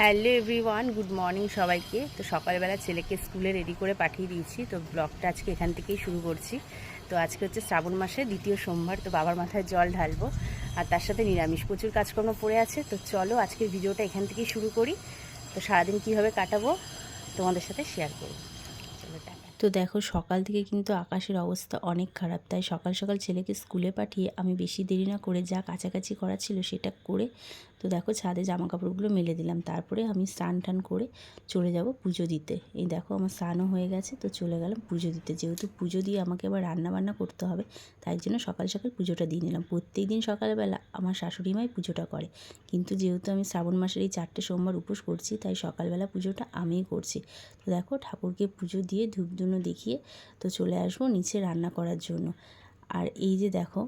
Hello everyone, good morning সবাইকে। তো সকালবেলা ছেলেকে স্কুলে রেডি করে পাঠিয়ে দিয়েছি, তো ব্লগটা আজকে এখান থেকেই শুরু করছি। তো আজকে হচ্ছে শ্রাবণ মাসে দ্বিতীয় সোমবার, তো বাবার মাথায় জল ঢালবো। আর তার সাথে নিরামিষ প্রচুর কাজকর্ম পড়ে আছে, তো চলো আজকের ভিডিওটা এখান থেকেই শুরু করি। তো সারাদিন কীভাবে কাটাবো তোমাদের সাথে শেয়ার করব। তো দেখো, সকাল থেকে কিন্তু আকাশের অবস্থা অনেক খারাপ, তাই সকাল সকাল ছেলেকে স্কুলে পাঠিয়ে আমি বেশি দেরি না করে যা কাছাকাছি করা ছিল সেটা করে তো দেখো ছাদে জামা কাপড়গুলো মেলে দিলাম। তারপরে আমি স্নান টান করে চলে যাব পুজো দিতে। এই দেখো আমার স্নানও হয়ে গেছে, তো চলে গেলাম পুজো দিতে। যেহেতু পুজো দিয়ে আমাকে আবার রান্না বান্না করতে হবে, তাই জন্য সকাল সকাল পুজোটা দিয়ে নিলাম। প্রত্যেক দিন সকালবেলা আমার শাশুড়ি মাই পুজোটা করে। কিন্তু যেহেতু আমি শ্রাবণ মাসের এই চারটে সোমবার উপোস করছি, তাই সকালবেলা পুজোটা আমিই করছি। তো দেখো ঠাকুরকে পুজো দিয়ে ধূপধুনো দেখিয়ে তো চলে আসব নিচে রান্না করার জন্য। আর এই যে দেখো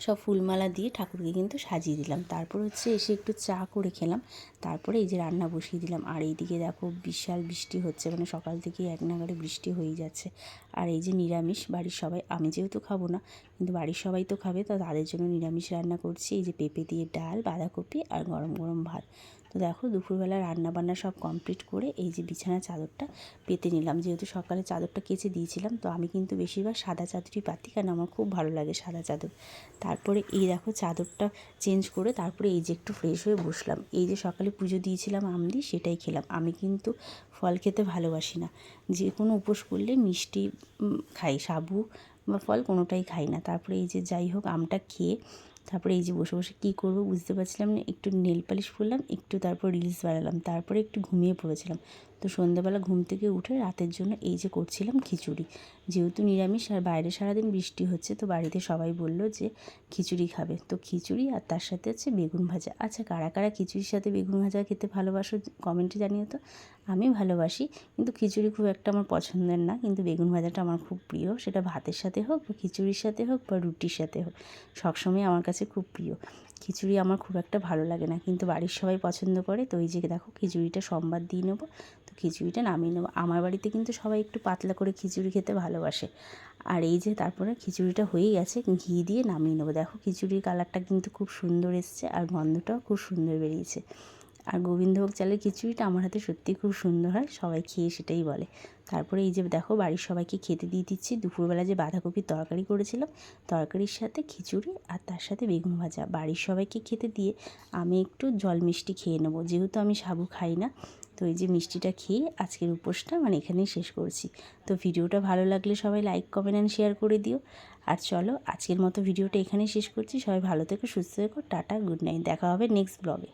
সব ফুলমালা দিয়ে ঠাকুরকে কিন্তু সাজিয়ে দিলাম। তারপর হচ্ছে এসে একটু চা করে খেলাম। তারপরে এই যে রান্না বসিয়ে দিলাম। আর এইদিকে দেখো বিশাল বৃষ্টি হচ্ছে। মানে সকাল থেকে এক নাগারে বৃষ্টি হয়ে যাচ্ছে। আর এই যে নিরামিষ, বাড়ির সবাই, আমি যেহেতু খাব না, কিন্তু বাড়ির সবাই তো খাবে, তো তাদের জন্য নিরামিষ রান্না করছি। এই যে পেঁপে দিয়ে ডাল, বাঁধাকপি আর গরম গরম ভাত। তো দেখো দুপুরবেলা রান্না বান্না সব কমপ্লিট করে এই যে বিছানা চাদরটা পেতে নিলাম। যেহেতু সকালে চাদরটা কেচে দিয়েছিলাম, তো আমি কিন্তু বেশিরভাগ সাদা চাদরই পাতি, কারণ আমার খুব ভালো লাগে সাদা চাদর। তারপরে এই দেখো চাদরটা চেঞ্জ করে তারপরে এই যে একটু ফ্রেশ হয়ে বসলাম। এই যে সকালে পুজো দিয়েছিলাম আমদি সেটাই খেলাম। আমি কিন্তু ফল খেতে ভালোবাসি না। যে কোনো উপোস করলে মিষ্টি খাই। সাবু বা ফল কোনোটাই খাই না। তারপরে এই যে যাই হোক আমটা খেয়ে তারপরে এই যে বসে বসে কী করব বুঝতে পারছিলাম না, একটু নেল পালিশ করলাম, একটু তারপর রিলস বানালাম, তারপরে একটু ঘুমিয়ে পড়েছিলাম। তো সন্ধ্যাবেলা ঘুম থেকে উঠে রাতের জন্য এই যে করছিলাম খিচুড়ি। যেহেতু নিরামিষ আর বাইরে সারাদিন বৃষ্টি হচ্ছে, তো বাড়িতে সবাই বলল যে খিচুড়ি খাবে। তো খিচুড়ি আর তার সাথে হচ্ছে বেগুন ভাজা। আচ্ছা কারা কারা খিচুড়ির সাথে বেগুন ভাজা খেতে ভালোবাসো কমেন্টে জানিও তো। আমি ভালোবাসি, কিন্তু খিচুড়ি খুব একটা আমার পছন্দের না। কিন্তু বেগুন ভাজাটা আমার খুব প্রিয়। সেটা ভাতের সাথে হোক বা খিচুড়ির সাথে হোক বা রুটির সাথে হোক, সবসময় আমার কাছে খুব প্রিয়। খিচুড়ি আমার খুব একটা ভালো লাগে না, কিন্তু বাড়ির সবাই পছন্দ করে। তো ওই যে দেখো খিচুড়িটা সোমবার দিয়ে নেব, তো খিচুড়িটা নামিয়ে নেব। আমার বাড়িতে কিন্তু সবাই একটু পাতলা করে খিচুড়ি খেতে ভালোবাসে। আর এই যে তারপরে খিচুড়িটা হয়ে গেছে, ঘি দিয়ে নামিয়ে নেব। দেখো খিচুড়ির কালারটা কিন্তু খুব সুন্দর এসছে, আর গন্ধটাও খুব সুন্দর বেরিয়েছে। আর গোবিন্দভোগ চালের খিচুড়িটা আমার হাতে সত্যিই খুব সুন্দর হয়, সবাই খেয়ে সেটাই বলে। তারপরে এই যে দেখো, বাড়ির সবাইকে খেতে দিয়ে দিচ্ছি। দুপুরবেলা যে বাঁধাকপির তরকারি করেছিলাম, তরকারির সাথে খিচুড়ি আর তার সাথে বেগুন ভাজা। বাড়ির সবাইকে খেতে দিয়ে আমি একটু জল মিষ্টি খেয়ে নেব, যেহেতু আমি সাবু খাই না। তো এই যে মিষ্টিটা খেয়ে আজকের উপোসটা মানে এখানেই শেষ করছি। তো ভিডিওটা ভালো লাগলে সবাই লাইক, কমেন্ট অ্যান্ড শেয়ার করে দিও। আর চলো, আজকের মতো ভিডিওটা এখানেই শেষ করছি। সবাই ভালো থেকো, সুস্থ থেকো, টাটা গুড নাইট দেখা হবে নেক্সট ব্লগে